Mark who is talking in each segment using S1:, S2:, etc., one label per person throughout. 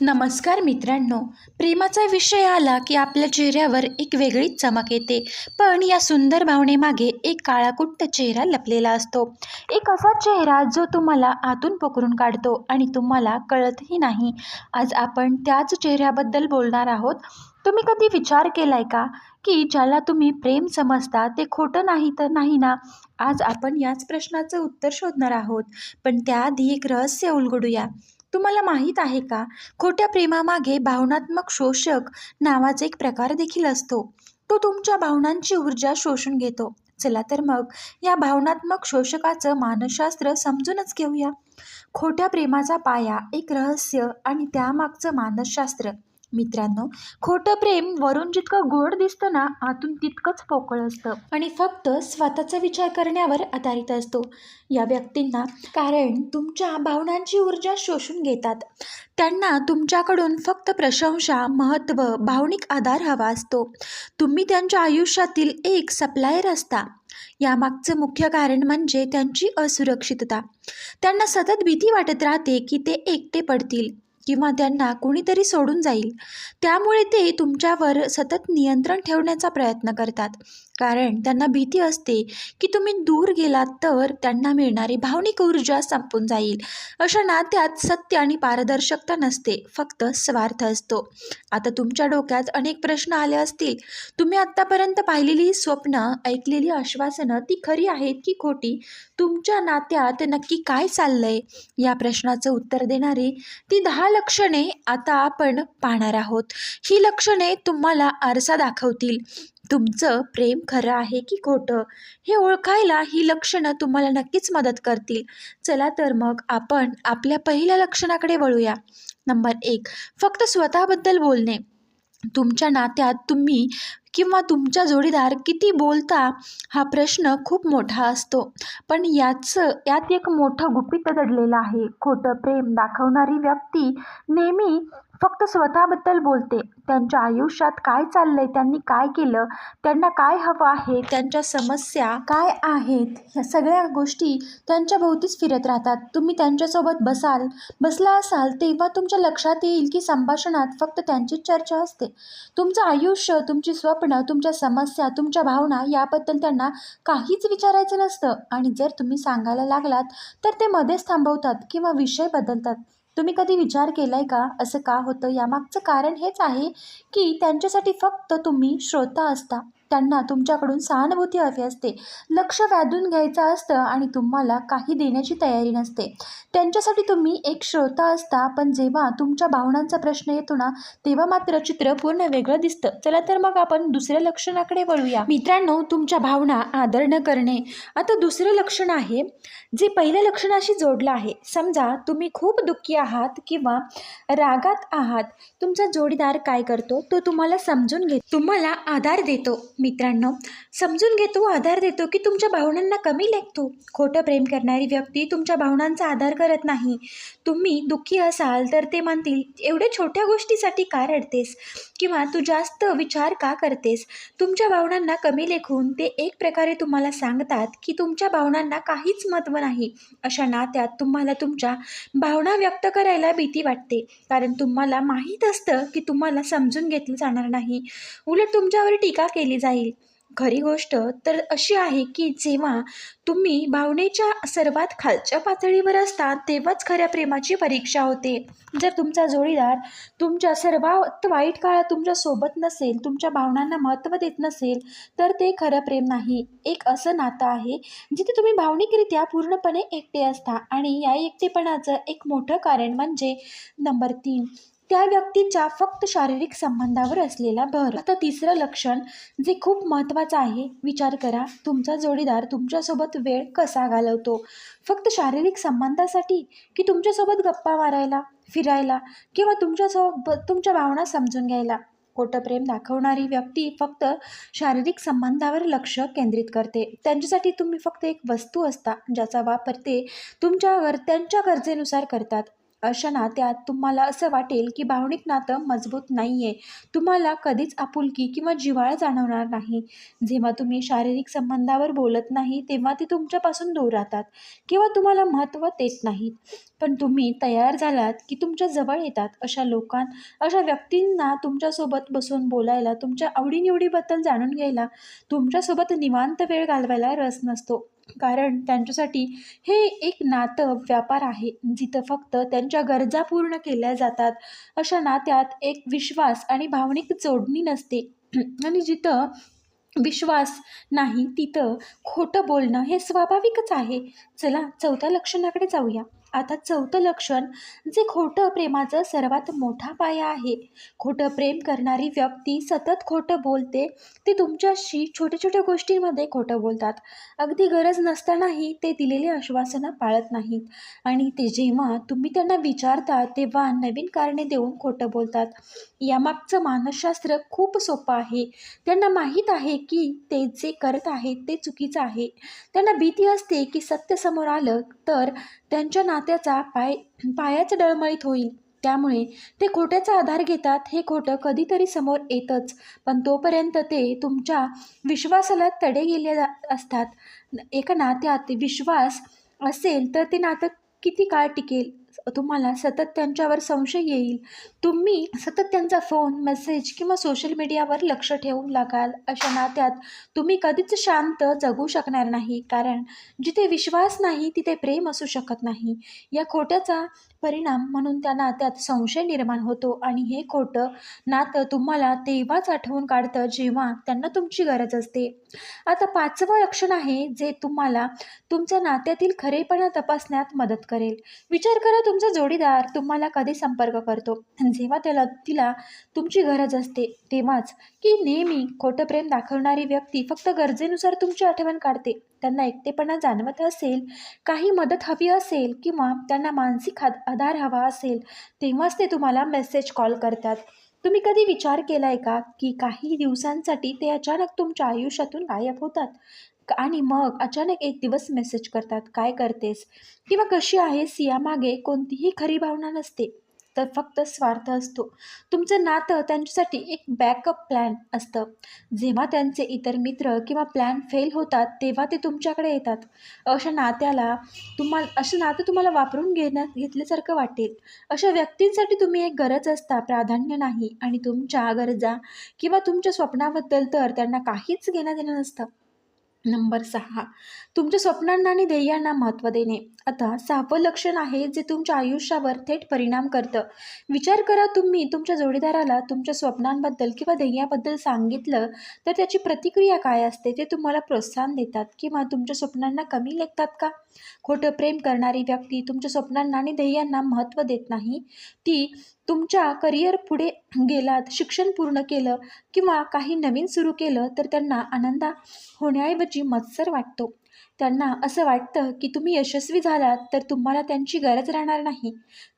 S1: नमस्कार मित्रांनो प्रेमाचा विषय आला की आपल्या चेहऱ्यावर एक वेगळीच चमक येते. पण या सुंदर भावनेमागे एक काळाकुट्ट चेहरा लपलेला असतो. एक असा चेहरा जो तुम्हाला आतून पकडून काढतो आणि तुम्हाला कळतही नाही. आज आपण त्याच चेहऱ्याबद्दल बोलणार आहोत. तुम्ही कधी विचार केलाय का की ज्याला तुम्ही प्रेम समजता ते खोटं नाही तर नाही ना? आज आपण याच प्रश्नाचं उत्तर शोधणार आहोत. पण त्याआधी एक रहस्य उलगडूया. तुम्हाला माहीत आहे का? खोट्या प्रेमामागे भावनात्मक शोषक नावाचा एक प्रकार देखील असतो. तो तुमच्या भावनांची ऊर्जा शोषून घेतो. चला तर मग या भावनात्मक शोषकाचं मानसशास्त्र समजूनच घेऊया. खोट्या प्रेमाचा पाया एक रहस्य आणि त्यामागचं मानसशास्त्र. मित्रांनो खोटं प्रेम वरून जितकं गोड दिसतं ना आतून तितकंच पोकळ असतं. आणि फक्त स्वतःचा विचार करण्यावर आधारित असतो. या व्यक्तींना कारण तुमच्या भावनांची ऊर्जा शोषून घेतात. त्यांना तुमच्याकडून फक्त प्रशंसा महत्त्व भावनिक आधार हवा असतो. तुम्ही त्यांच्या आयुष्यातील एक सप्लायर असता. यामागचं मुख्य कारण म्हणजे त्यांची असुरक्षितता. त्यांना सतत भीती वाटत राहते की ते एकटे पडतील. किंवा त्यांना कुणीतरी सोडून जाईल. त्यामुळे ते तुमच्यावर सतत नियंत्रण ठेवण्याचा प्रयत्न करतात. कारण त्यांना भीती असते की तुम्ही दूर गेलात तर त्यांना मिळणारी भावनिक ऊर्जा संपून जाईल. अशा नात्यात सत्य आणि पारदर्शकता नसते फक्त स्वार्थ असतो. आता तुमच्या डोक्यात अनेक प्रश्न आले असतील. तुम्ही आत्तापर्यंत पाहिलेली स्वप्न ऐकलेली आश्वासनं ती खरी आहेत की खोटी? तुमच्या नात्यात नक्की काय चाललंय? या प्रश्नाचं उत्तर देणारी ती दहा लक्षणे आता आपण पाहणार आहोत. ही लक्षणे तुम्हाला आरसा दाखवतील. तुमचं प्रेम खरं आहे की खोटं? हे ओळखायला ही लक्षणं तुम्हाला नक्कीच मदत करतील. चला तर मग आपण आपल्या पहिल्या लक्षणाकडे वळूया. नंबर एक फक्त स्वतःबद्दल बोलणे. तुमच्या नात्यात तुम्ही किंवा तुमच्या जोडीदार किती बोलता हा प्रश्न खूप मोठा असतो. पण याचं यात एक मोठं गुपित दडलेलं आहे. खोटं प्रेम दाखवणारी व्यक्ती नेहमी फक्त स्वतःबद्दल बोलते. त्यांच्या आयुष्यात काय चाललंय त्यांनी काय केलं त्यांना काय हवं आहे त्यांच्या समस्या काय आहेत ह्या सगळ्या गोष्टी त्यांच्या भोवतीच फिरत राहतात. तुम्ही त्यांच्यासोबत बसाल बसला असाल तेव्हा तुमच्या लक्षात येईल की संभाषणात फक्त त्यांचीच चर्चा असते. तुमचं आयुष्य तुमची स्वप्न तुमच्या समस्या तुमच्या भावना याबद्दल त्यांना काहीच विचारायचं नसतं. आणि जर तुम्ही सांगायला लागलात तर ते मध्येच थांबवतात किंवा विषय बदलतात. तुम्ही कधी विचार केला आहे का? असं का होतं? यामागचं कारण हेच आहे की त्यांच्यासाठी फक्त तुम्ही श्रोता असता. त्यांना तुमच्याकडून सहानुभूती हवी असते. लक्ष व्याधून घ्यायचं असतं आणि तुम्हाला काही देण्याची तयारी नसते. त्यांच्यासाठी तुम्ही एक श्रोता असता पण जेव्हा तुमच्या भावनांचा प्रश्न येतो ना तेव्हा मात्र चित्र पूर्ण वेगळं दिसतं. चला तर मग आपण दुसऱ्या लक्षणाकडे वळूया. मित्रांनो तुमच्या भावना आदर न करणे. आता दुसरं लक्षण आहे जे पहिल्या लक्षणाशी जोडलं आहे. समजा तुम्ही खूप दुःखी आहात किंवा रागात आहात. तुमचा जोडीदार काय करतो? तो तुम्हाला समजून घेतो. तुम्हाला आधार देतो. मित्रांनो समजून घेतो आधार देतो की तुमच्या भावनांना कमी लेखतो. खोटं प्रेम करणारी व्यक्ती तुमच्या भावनांचा आधार करत नाही. तुम्ही दुःखी असाल तर ते मानतील एवढ्या छोट्या गोष्टीसाठी का रडतेस? किंवा तू जास्त विचार का करतेस? तुमच्या भावनांना कमी लेखून ते एक प्रकारे तुम्हाला सांगतात की तुमच्या भावनांना काहीच महत्त्व नाही. अशा नात्यात तुम्हाला तुमच्या भावना व्यक्त करायला भीती वाटते. कारण तुम्हाला माहीत असतं की तुम्हाला समजून घेतलं जाणार नाही. उलट तुमच्यावर टीका केली जाईल. खरी गोष्ट तर अशी आहे की जेव्हा तुम्ही भावनेच्या सर्वात खालच्या पातळीवर असता तेव्हाच खऱ्या प्रेमाची परीक्षा होते. जर तुमचा जोडीदार तुमच्या सर्वात वाईट काळात तुमच्यासोबत नसेल तुमच्या भावनांना महत्त्व देत नसेल तर ते खरं प्रेम नाही. एक असं नातं आहे जिथे तुम्ही भावनिकरित्या पूर्णपणे एकटे असता. आणि या एकटेपणाचं एक मोठं कारण म्हणजे नंबर तीन त्या व्यक्तीच्या फक्त शारीरिक संबंधावर असलेला भर. आता तिसरं लक्षण जे खूप महत्त्वाचं आहे विचार करा. तुमचा जोडीदार तुमच्यासोबत वेळ कसा घालवतो? फक्त शारीरिक संबंधासाठी की तुमच्यासोबत गप्पा मारायला फिरायला किंवा तुमच्यासोबत तुमच्या भावना समजून घ्यायला? खोटं प्रेम दाखवणारी व्यक्ती फक्त शारीरिक संबंधावर लक्ष केंद्रित करते. त्यांच्यासाठी तुम्ही फक्त एक वस्तू असता ज्याचा वापर ते तुमच्यावर त्यांच्या गरजेनुसार करतात. अशा नात्यात तुम्हाला असं वाटेल की भावनिक नातं मजबूत नाही आहे तुम्हाला कधीच आपुलकी किंवा जिव्हाळा जाणवणार नाही. जेव्हा तुम्ही शारीरिक संबंधावर बोलत नाही तेव्हा ते तुमच्यापासून दूर राहतात किंवा तुम्हाला महत्त्व देत नाहीत. पण तुम्ही तयार झालात की तुमच्या जवळ येतात अशा लोकां अशा व्यक्तींना तुमच्यासोबत बसून बोलायला तुमच्या आवडीनिवडीबद्दल जाणून घ्यायला तुमच्यासोबत निवांत वेळ घालवायला रस नसतो. कारण त्यांच्यासाठी हे एक नातं व्यापार आहे जिथं फक्त त्यांच्या गरजा पूर्ण केल्या जातात. अशा नात्यात एक विश्वास आणि भावनिक जोडणी नसते. आणि जिथं विश्वास नाही तिथं खोटं बोलणं हे स्वाभाविकच आहे. चला चौथ्या लक्षणाकडे जाऊया. आता चौथं लक्षण जे खोटं प्रेमाचं सर्वात मोठा पाया आहे. खोटं प्रेम करणारी व्यक्ती सतत खोटं बोलते ते तुमच्याशी छोट्या छोट्या गोष्टींमध्ये खोटं बोलतात. अगदी गरज नसतानाही ते दिलेले आश्वासनं पाळत नाहीत. आणि ते जेव्हा तुम्ही त्यांना विचारता तेव्हा नवीन कारणे देऊन खोटं बोलतात. यामागचं मानसशास्त्र खूप सोपं आहे. त्यांना माहीत आहे की ते जे करत आहेत ते चुकीचं आहे. त्यांना भीती असते की सत्य समोर आलं तर त्यांच्या त्याचा पाय पायाच डळमळीत होईल. त्यामुळे ते खोट्याचा आधार घेतात हे खोटं कधीतरी समोर येतंच. पण तोपर्यंत ते तुमच्या विश्वासाला तडे गेले असतात. एका नात्यात विश्वास असेल तर ते नातं किती काळ टिकेल? तुम्हाला सतत त्यांच्यावर संशय येईल. तुम्ही सतत त्यांचा फोन मेसेज किंवा सोशल मीडियावर लक्ष ठेवून लागाल अशा नात्यात तुम्ही कधीच शांत जगू शकणार नाही. कारण जिथे विश्वास नाही तिथे प्रेम असू शकत नाही. या खोट्याचा परिणाम म्हणून त्या नात्यात संशय निर्माण होतो आणि हे खोटं नातं तुम्हाला तेव्हाच आठवून काढतं जेव्हा त्यांना तुमची गरज असते. आता पाचवं लक्षण आहे जे तुम्हाला तुमच्या नात्यातील खरेपणा तपासण्यात मदत करेल. विचार करा तुमचा जोडीदार तुम्हाला कधी संपर्क करतो? जेव्हा त्याला तिला तुमची गरज असते तेव्हाच. की नेहमी खोटं प्रेम दाखवणारी व्यक्ती फक्त गरजेनुसार तुमची आठवण काढते. त्यांना एकटेपणा जाणवत असेल काही मदत हवी असेल किंवा त्यांना मानसिक आधार हवा असेल तेव्हाच ते तुम्हाला मेसेज कॉल करतात. तुम्ही कधी विचार केला आहे का की काही दिवसांसाठी ते अचानक तुमच्या आयुष्यातून गायब होतात? आणि मग अचानक एक दिवस मेसेज करतात काय करतेस? किंवा कशी आहेस? यामागे कोणतीही खरी भावना नसते तर फक्त स्वार्थ असतो. तुमचं नातं त्यांच्यासाठी एक बॅकअप प्लॅन असतं. जेव्हा त्यांचे इतर मित्र किंवा प्लॅन फेल होतात तेव्हा ते तुमच्याकडे येतात. अशा नात्याला तुम्हाला असं नातं तुम्हाला वापरून घेण्यात घेतल्यासारखं वाटेल. अशा व्यक्तींसाठी तुम्ही एक गरज असता प्राधान्य नाही आणि तुमच्या गरजा किंवा तुमच्या स्वप्नाबद्दल तर त्यांना काहीच घेणं देणं नसतं. नंबर सहा. तुमच्या स्वप्नांना आणि ध्येयांना महत्त्व देणे. आता सहावं लक्षण आहे जे तुमच्या आयुष्यावर थेट परिणाम करतं. विचार करा तुम्ही तुमच्या जोडीदाराला तुमच्या स्वप्नांबद्दल किंवा ध्येयाबद्दल सांगितलं तर त्याची प्रतिक्रिया काय असते ते तुम्हाला प्रोत्साहन देतात किंवा तुमच्या स्वप्नांना कमी लेखतात का? खोटं प्रेम करणारी व्यक्ती तुमच्या स्वप्नांना आणि ध्येयांना महत्त्व देत नाही. ती तुमच्या करिअर पुढे गेलात शिक्षण पूर्ण केलं किंवा काही नवीन सुरू केलं तर त्यांना आनंदा होण्याऐवजी मत्सर वाटतो. त्यांना असं वाटतं की तुम्ही यशस्वी झालात तर तुम्हाला त्यांची गरज राहणार नाही.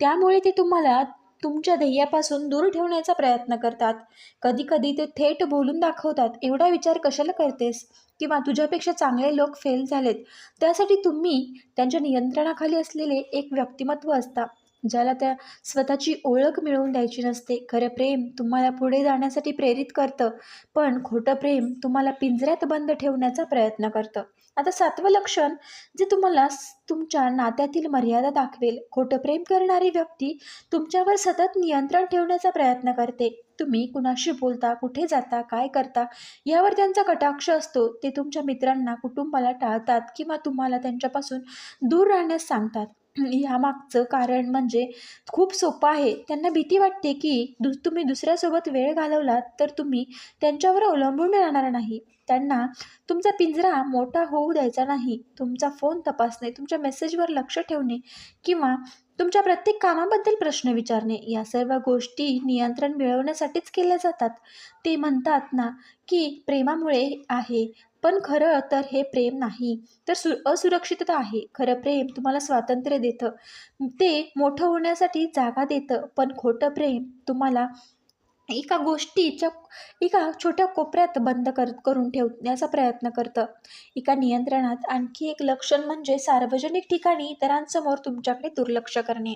S1: त्यामुळे ते तुम्हाला तुमच्या ध्येयापासून दूर ठेवण्याचा प्रयत्न करतात. कधीकधी ते थेट बोलून दाखवतात एवढा विचार कशाला करतेस? किंवा तुझ्यापेक्षा चांगले लोक फेल झालेत. त्यासाठी तुम्ही त्यांच्या नियंत्रणाखाली असलेले एक व्यक्तिमत्व असता. ज्याला त्या स्वतःची ओळख मिळवून द्यायची नसते. खरं प्रेम तुम्हाला पुढे जाण्यासाठी प्रेरित करतं पण खोटं प्रेम तुम्हाला पिंजऱ्यात बंद ठेवण्याचा प्रयत्न करतं. आता सातवं लक्षण जे तुम्हाला तुमच्या नात्यातील मर्यादा दाखवेल. खोटं प्रेम करणारी व्यक्ती तुमच्यावर सतत नियंत्रण ठेवण्याचा प्रयत्न करते. तुम्ही कुणाशी बोलता कुठे जाता काय करता यावर त्यांचा कटाक्ष असतो. ते तुमच्या मित्रांना कुटुंबाला टाळतात किंवा तुम्हाला त्यांच्यापासून दूर राहण्यास सांगतात. यामागचं कारण म्हणजे खूप सोपं आहे. त्यांना भीती वाटते की दु तुम्ही दुसऱ्यासोबत वेळ घालवलात तर तुम्ही त्यांच्यावर अवलंबून राहणार नाही. त्यांना तुमचा पिंजरा मोठा होऊ द्यायचा नाही. तुमचा फोन तपासणे तुमच्या मेसेजवर लक्ष ठेवणे किंवा तुमच्या प्रत्येक कामाबद्दल प्रश्न विचारणे या सर्व गोष्टी नियंत्रण मिळवण्यासाठीच केल्या जातात. ते म्हणतात ना की प्रेमामुळे आहे. पण खरं तर हे प्रेम नाही. तर सु असुरक्षितता आहे. खरं प्रेम तुम्हाला स्वातंत्र्य देतं. ते मोठं होण्यासाठी जागा देतं. पण खोटं प्रेम तुम्हाला एका गोष्टीच्या एका छोट्या कोपऱ्यात बंद कर करून ठेवण्याचा प्रयत्न करतं. एका नियंत्रणात आणखी एक लक्षण म्हणजे सार्वजनिक ठिकाणी इतरांसमोर तुमच्याकडे दुर्लक्ष करणे.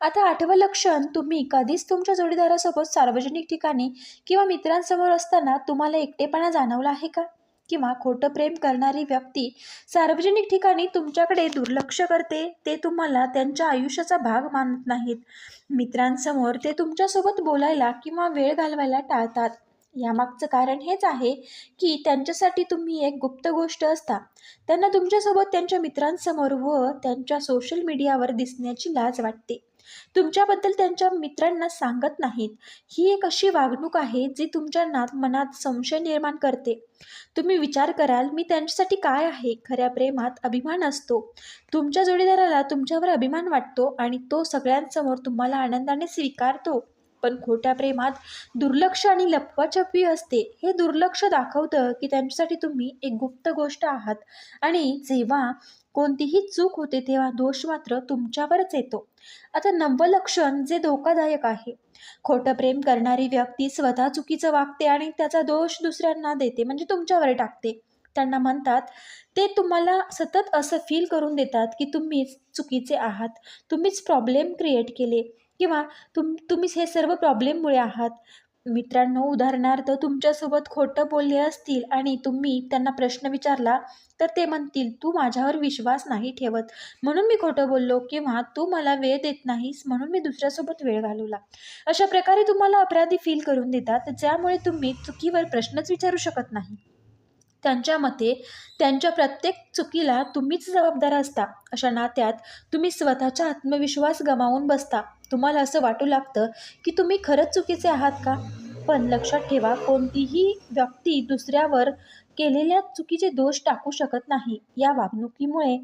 S1: आता आठवं लक्षण तुम्ही कधीच तुमच्या जोडीदारासोबत सार्वजनिक ठिकाणी किंवा मित्रांसमोर असताना तुम्हाला एकटेपणा जाणवला आहे का? किंवा खोटं प्रेम करणारी व्यक्ती सार्वजनिक ठिकाणी तुमच्याकडे दुर्लक्ष करते ते तुम्हाला त्यांच्या आयुष्याचा भाग मानत नाहीत. मित्रांसमोर ते तुमच्यासोबत बोलायला किंवा वेळ घालवायला टाळतात. यामागचं कारण हेच आहे की त्यांच्यासाठी तुम्ही एक गुप्त गोष्ट असता. त्यांना तुमच्यासोबत त्यांच्या मित्रांसमोर व त्यांच्या सोशल मीडियावर दिसण्याची लाज वाटते. तुमच्याबद्दल त्यांच्या मित्रांना सांगत नाहीत. ही एक अशी वागणूक आहे जी तुमच्या नात मनात संशय निर्माण करते. तुम्ही विचार कराल मी त्यांच्यासाठी काय आहे? खऱ्या प्रेमात अभिमान असतो. तुमच्या जोडीदाराला तुमच्यावर अभिमान वाटतो आणि तो सगळ्यांसमोर तुम्हाला आनंदाने स्वीकारतो. पण खोट्या प्रेमात दुर्लक्ष आणि लपवाछपवी असते. हे दुर्लक्ष दाखवतं की त्यांच्यासाठी तुम्ही एक गुप्त गोष्ट आहात. आणि जेव्हा कोणतीही चूक होते तेव्हा दोष मात्र तुमच्यावरच येतो. आता नववं लक्षण जे धोकादायक आहे. खोटं प्रेम करणारी व्यक्ती स्वतः चुकीचं वागते आणि त्याचा दोष दुसऱ्यांना देते म्हणजे तुमच्यावर टाकते. त्यांना म्हणतात ते तुम्हाला सतत असं फील करून देतात की तुम्हीच चुकीचे आहात. तुम्हीच प्रॉब्लेम क्रिएट केले. किंवा तुम तुम्हीच हे सर्व प्रॉब्लेममुळे आहात. मित्रांनो उदाहरणार्थ तुमच्यासोबत खोटं बोलले असतील आणि तुम्ही त्यांना प्रश्न विचारला तर ते म्हणतील तू माझ्यावर विश्वास नाही ठेवत. म्हणून मी खोटं बोललो किंवा तू मला वेळ देत नाहीस म्हणून मी दुसऱ्यासोबत वेळ घालवला. अशा प्रकारे तुम्हाला अपराधी फील करून देतात ज्यामुळे तुम्ही चुकीवर प्रश्नच विचारू शकत नाही. त्यांच्या मते त्यांच्या प्रत्येक चुकीला तुम्हीच जबाबदार असता. अशा नात्यात तुम्ही स्वतःचा आत्मविश्वास गमावून बसता. तुम्हाला असं वाटू लागतं की तुम्ही खरंच चुकीचे आहात का? पण लक्षात ठेवा कोणतीही व्यक्ती दुसऱ्यावर केलेल्या चुकीचे दोष टाकू शकत नाही. या वागणुकीमुळे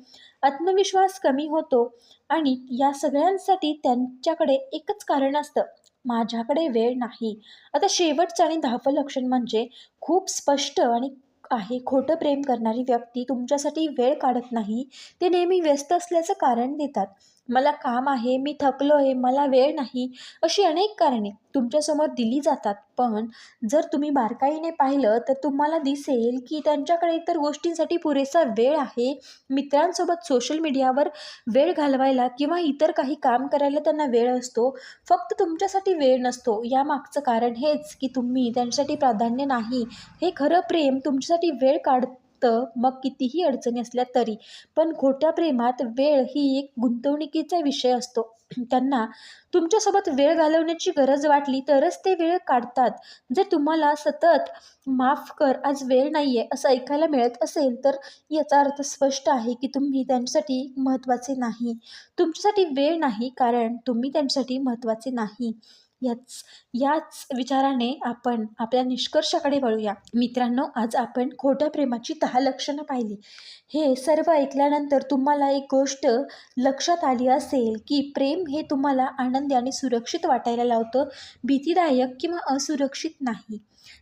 S1: आत्मविश्वास कमी होतो आणि या सगळ्यांसाठी त्यांच्याकडे एकच कारण असतं माझ्याकडे वेळ नाही. आता शेवटचं आणि दहावं लक्षण म्हणजे खूप स्पष्ट आणि आहे खोटं प्रेम करणारी व्यक्ती तुमच्यासाठी वेळ काढत नाही ते नेहमी व्यस्त असल्याचं कारण देतात. मला काम आहे मी थकलो आहे मला वेळ नाही अशी अनेक कारणे तुमच्यासमोर दिली जातात. पण जर तुम्ही बारकाईने पाहिलं तर तुम्हाला दिसेल की त्यांच्याकडे इतर गोष्टींसाठी पुरेसा वेळ आहे. मित्रांसोबत सोशल मीडियावर वेळ घालवायला किंवा इतर काही काम करायला त्यांना वेळ असतो. फक्त तुमच्यासाठी वेळ नसतो. यामागचं कारण हेच की तुम्ही त्यांच्यासाठी प्राधान्य नाही. हे खरं प्रेम तुमच्यासाठी वेळ काढ फक्त मग कितीही अडचणी असल्या तरी. पण खोट्या प्रेमात वेळ ही एक गुंतवणुकीचा विषय असतो. त्यांना तुमच्यासोबत वेळ घालवण्याची गरज वाटली तरच ते वेळ काढतात. जर तुम्हाला सतत माफ कर आज वेळ नाही आहे असं ऐकायला मिळत असेल तर याचा अर्थ स्पष्ट आहे की तुम्ही त्यांच्यासाठी महत्त्वाचे नाही. तुमच्यासाठी वेळ नाही कारण तुम्ही त्यांच्यासाठी महत्त्वाचे नाही. याच याच विचाराने आपण आपल्या निष्कर्षाकडे वळूया. मित्रांनो आज आपण खोट्या प्रेमाची दहा लक्षणं पाहिली. हे सर्व ऐकल्यानंतर तुम्हाला एक गोष्ट लक्षात आली असेल की प्रेम हे तुम्हाला आनंदी आणि सुरक्षित वाटायला लावतं भीतीदायक किंवा असुरक्षित नाही.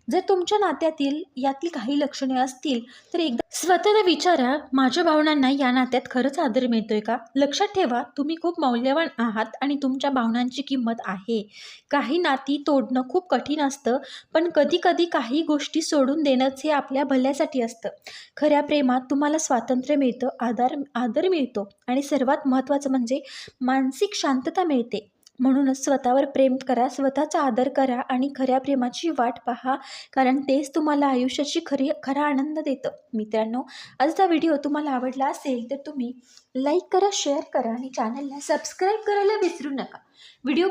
S1: जर तुमच्या नात्यातील यातील काही लक्षणे असतील तर एकदा स्वतःला विचारा माझ्या भावनांना या नात्यात खरंच आदर मिळतोय का? लक्षात ठेवा तुम्ही खूप मौल्यवान आहात आणि तुमच्या भावनांची किंमत आहे. काही नाती तोडणं खूप कठीण असतं पण कधी कधी काही गोष्टी सोडून देणंच हे आपल्या भल्यासाठी असतं. खऱ्या प्रेमात तुम्हाला स्वातंत्र्य मिळतं आधार आदर मिळतो आणि सर्वात महत्त्वाचं म्हणजे मानसिक शांतता मिळते. म्हणूनच स्वतःवर प्रेम करा स्वतःचा आदर करा आणि खऱ्या प्रेमाची वाट पहा कारण तेच तुम्हाला आयुष्याची खरी खरा आनंद देतं. मित्रांनो आजचा व्हिडिओ तुम्हाला आवडला असेल तर तुम्ही लाईक करा शेअर करा आणि चॅनलला सबस्क्राईब करायला विसरू नका. व्हिडिओ